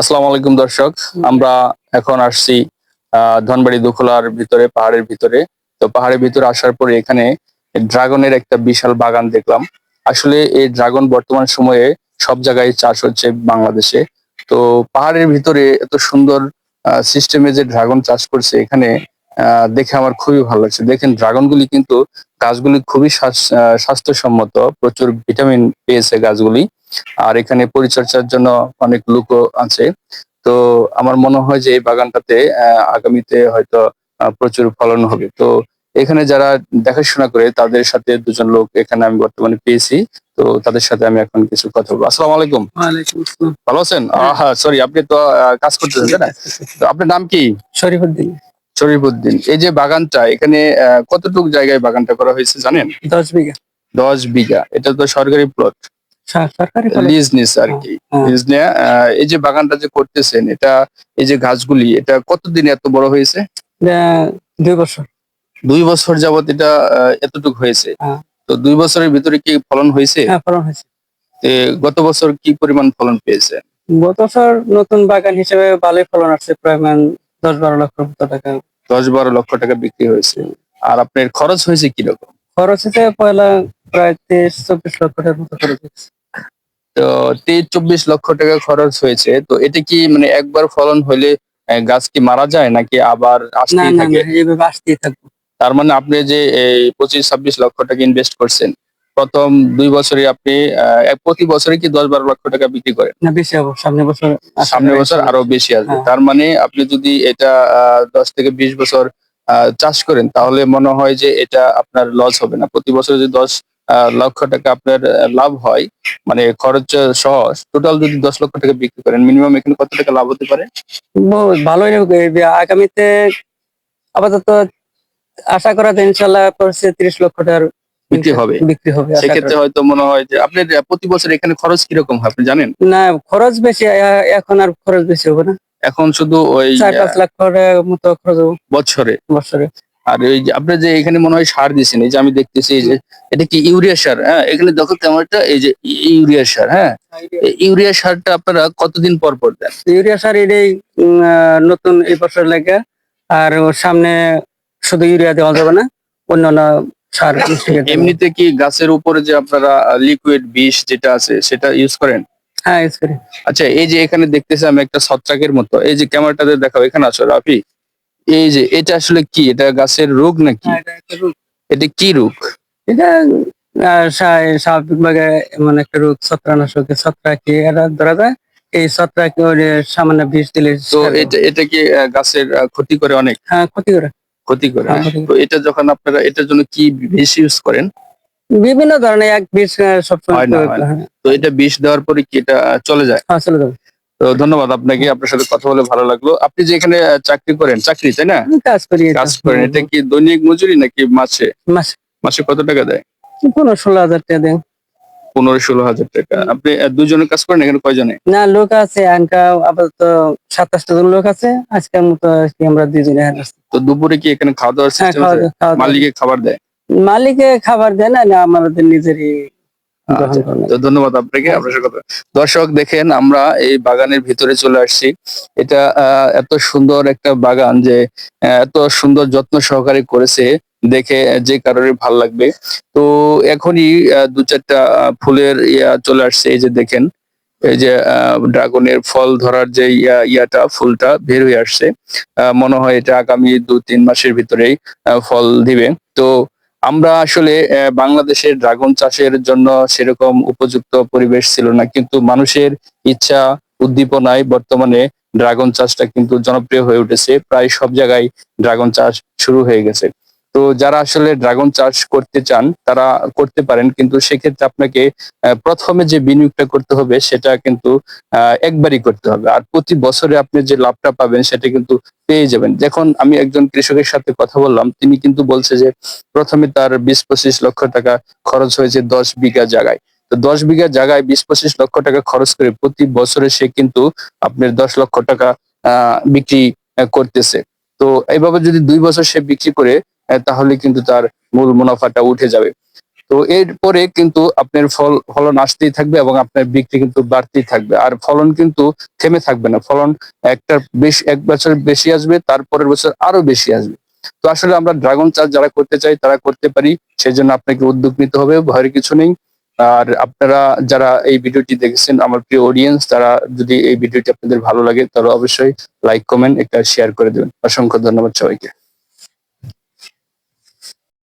আসসালামু আলাইকুম দর্শক, আমরা এখন আসছি ধনবাড়ি দুখলার ভিতরে, পাহাড়ের ভিতরে। তো পাহাড়ের ভিতরে আসার পরে এখানে ড্রাগনের একটা বিশাল বাগান দেখলাম। আসলে এই ড্রাগন বর্তমান সময়ে সব জায়গায় চাষ হচ্ছে বাংলাদেশে। তো পাহাড়ের ভিতরে এত সুন্দর সিস্টেমে যে ড্রাগন চাষ করছে এখানে দেখে আমার খুবই ভালো লাগছে। দেখেন, ড্রাগনগুলি কিন্তু গাছগুলি খুবই স্বাস্থ্যসম্মত, প্রচুর ভিটামিন পেয়েছে গাছগুলি। আর এখানে পরিচর্যার জন্য অনেক লোকও আছে। তো আমার মনে হয় যে এই বাগানটাতে আগামীতে হয়তো প্রচুর ফলন হবে। তো এখানে যারা দেখাশোনা করে তাদের সাথে দুজন লোক এখানে আমি বর্তমানে পেয়েছি। তো তাদের সাথে আমি এখন কিছু কথা বলব। আসসালাম আলাইকুম। ভালো আছেন? হ্যাঁ। সরি আপনি তো কাজ করতেছেন তাই না? তো আপনার নাম কি? শরীফুদ্দিন। শরীফুদ্দিন। এই যে বাগানটা এখানে কতটুকু জায়গায় বাগানটা করা হয়েছে জানেন? দশ বিঘা। দশ বিঘা। এটা তো সরকারি প্লট। লিজ নিস আর কি। হ্যাঁ। লিজ নিয়ে আহ, এই যে বাগানটা যে করতেছেন এটা এই যে গাছগুলি এটা কতদিন এত বড় হয়েছে? দুই বছর। দুই বছর যাবত এটা এতটুকু হয়েছে। হ্যাঁ। তো দুই বছরের ভিতরে কি ফলন হয়েছে? হ্যাঁ ফলন হয়েছে। গত বছর কি পরিমাণ ফলন পেয়েছে? গত বছর নতুন বাগান হিসেবে ভালোই ফলন আসছে প্রায় মান দশ বারো লক্ষ টাকা। দশ বারো লক্ষ টাকা বিক্রি হয়েছে। আর আপনার খরচ হয়েছে কীরকম? খরচ হচ্ছে পয়লা প্রায় তেইশ চব্বিশ লক্ষ টাকার মতো খরচ হয়েছে। তো তেইশ চব্বিশ লক্ষ টাকা খরচ হয়েছে। তো এটা কি মানে একবার ফলন হলে গাছ কি মারা যায় নাকি আবার আসতেই থাকে? না আসতেই থাকব। তার মানে আপনি যে এই পঁচিশ ছাব্বিশ লক্ষ টাকা ইনভেস্ট করছেন প্রথম দুই বছরে আপনি প্রতি বছরে কি দশ বারো লক্ষ টাকা বিক্রি করেন? না বেশি হব সামনে বছর আরও বেশি আসবে। হ্যাঁ। তার মানে আপনি যদি এটা আহ, দশ থেকে বিশ বছর আহ, চাষ করেন তাহলে মনে হয় যে এটা আপনার লস হবে না। প্রতি বছর যদি দশ লক্ষ টাকা আপনার লাভ হয় মানে খরচ সহ টোটাল যদি দশ লক্ষ টাকা বিক্রি করেন মিনিমাম এখানে কত টাকা লাভ হতে পারে? ভালোই আগামীতে আপাতত আশা করা যায় ইনশাল্লাহ তিরিশ লক্ষ টাকার বিক্রি হবে। বিক্রি হবে সেক্ষেত্রে হয়তো মনে হয় যে আপনার প্রতি বছর এখানে খরচ কীরকম হয় আপনি জানেন? না খরচ বেশি এখন আর খরচ বেশি হবে না। এখন শুধু ওই চার পাঁচ লাখ টাকার মতো খরচ হবে। বছরে। বছরে। আর ওই যে আপনার যে এখানে মনে হয় সার দিয়েছেন এই যে আমি দেখতেছি এই যে এটা কি ইউরিয়া সার? হ্যাঁ এখানে দেখো কেমন একটা এই যে ইউরিয়া সার হ্যাঁ? ইউরিয়া সারটা আপনারা কতদিন পর পর দেন? ইউরিয়া সার এটাই নতুন এই বছর লেগে আর সামনে শুধু ইউরিয়া দেওয়া যাবে না অন্যান্য সার মিশিয়ে এমনিতে কি গাছের উপরে যে আপনারা লিকুইড বিষ যেটা আছে সেটা ইউজ করেন? হ্যাঁ use করি। আচ্ছা এই যে এখানে দেখতেছি আমি একটা ছত্রাকের মতো এই যে ক্যামেরাটাতে দেখাও এখানে আসো রাফি। এই যে এটা আসলে কি? এটা গাছের রোগ নাকি? এটা কি রোগ? এটা স্বাভাবিকভাবে এমন একটা রোগ ছত্রানাশক ছত্রাকি এটা ধরা যায় এই ছত্রাকি সামান্য বিষ দিলে তো এটা এটা কি গাছের ক্ষতি করে অনেক? হ্যাঁ ক্ষতি করে। ক্ষতি করে হ্যাঁ, হ্যাঁ? তো এটা যখন আপনারা এটার জন্য কি বিষ ইউজ করেন? বিভিন্ন ধরনের এক বিষ সবসময় হয় হয় হয়। তো এটা বিষ দেওয়ার পরে কি এটা চলে যায়? হ্যাঁ চলে যাবে। তো ধন্যবাদ আপনাকে আপনার সাথে কথা বলে ভালো লাগল। আপনি যে এখানে চাকরি করেন চাকরি তাই না? কাজ করি কাজ করেন এটা কি দৈনিক মজুরি নাকি মাসে? মাসে। মাসে কত টাকা দেয়? পনেরো ষোলো হাজার টাকা দেয়। পনেরো ষোলো হাজার টাকা। আপনি আহ, দুজনের কাজ করেন এখানে কয়জনে? না লোক আছে আনকা আপাতত সাতাশটা জন লোক আছে আজকের মতো আমরা দুজনে তো দুপুরে কি এখানে খাওয়া দাওয়ার হ্যাঁ সিস্টেম খাওয়া দাওয়া। মালিকে খাবার দেয়? মালিকে খাবার দেয় না না আমাদের নিজেরই তো ধন্যবাদ আপনাকে আপনার সাথে দর্শক দেখেন আমরা এই বাগানের ভিতরে চলে আসছি। এটা এত সুন্দর একটা বাগান যে এত সুন্দর যত্ন সহকারে করেছে দেখে যে কারোর ভালো লাগবে। তো এখনই দু চারটা ফুলের ইয়া চলে আসছে এই যে দেখেন এই যে ড্রাগনের ফল ধরার যে ইয়া ইয়াটা ফুলটা বের হয়ে আসছে। আহ, মনে হয় এটা আগামী দু তিন মাসের ভিতরেই ফল দিবে। তো আমরা আসলে বাংলাদেশের ড্রাগন চাষের জন্য সেরকম উপযুক্ত পরিবেশ ছিল না। কিন্তু মানুষের ইচ্ছা উদ্দীপনায় বর্তমানে ড্রাগন চাষটা কিন্তু জনপ্রিয় হয়ে উঠেছে। প্রায় সব জায়গায় ড্রাগন চাষ শুরু হয়ে গেছে। তো যারা আসলে ড্রাগন চাষ করতে চান, তারা করতে পারেন। কিন্তু সেক্ষেত্রে আপনাকে প্রথমে যে বিনিয়োগটা করতে হবে, সেটা কিন্তু একবারই করতে হবে। আর প্রতি বছরে আপনি যে লাভটা পাবেন, সেটা কিন্তু পেয়ে যাবেন। যখন আমি একজন কৃষকের সাথে কথা বললাম, তিনি কিন্তু বলছে যে, প্রথমে তার বিশ পঁচিশ লক্ষ টাকা খরচ হয়েছে দশ বিঘা জায়গায়। তো দশ বিঘা জায়গায় বিশ পঁচিশ লক্ষ টাকা খরচ করে প্রতি বছরে সে কিন্তু আপনার দশ লক্ষ টাকা বিক্রি করতেছে। তো এইভাবে যদি দুই বছর সে বিক্রি করে তাহলে কিন্তু তার মূল মুনাফাটা উঠে যাবে। তো এরপরে কিন্তু আপনার ফল, ফলন আসতেই থাকবে এবং আপনার বিক্রি কিন্তু বাড়তেই থাকবে। আর ফলন কিন্তু থেমে থাকবে না। ফলন একটা বেশ, এক বছর বেশি আসবে, তারপরের বছর আরও বেশি আসবে। তো আসলে আমরা ড্রাগন চাষ যারা করতে চাই, তারা করতে পারি। সেই জন্য আপনাকে উদ্যোগ নিতে হবে, ভয়ের কিছু নেই। আর আপনারা যারা এই ভিডিওটি দেখেছেন, আমার প্রিয় অডিয়েন্স তারা যদি এই ভিডিওটি আপনাদের ভালো লাগে, তাহলে অবশ্যই লাইক কমেন্ট একটা শেয়ার করে দেবেন। অসংখ্য ধন্যবাদ সবাইকে।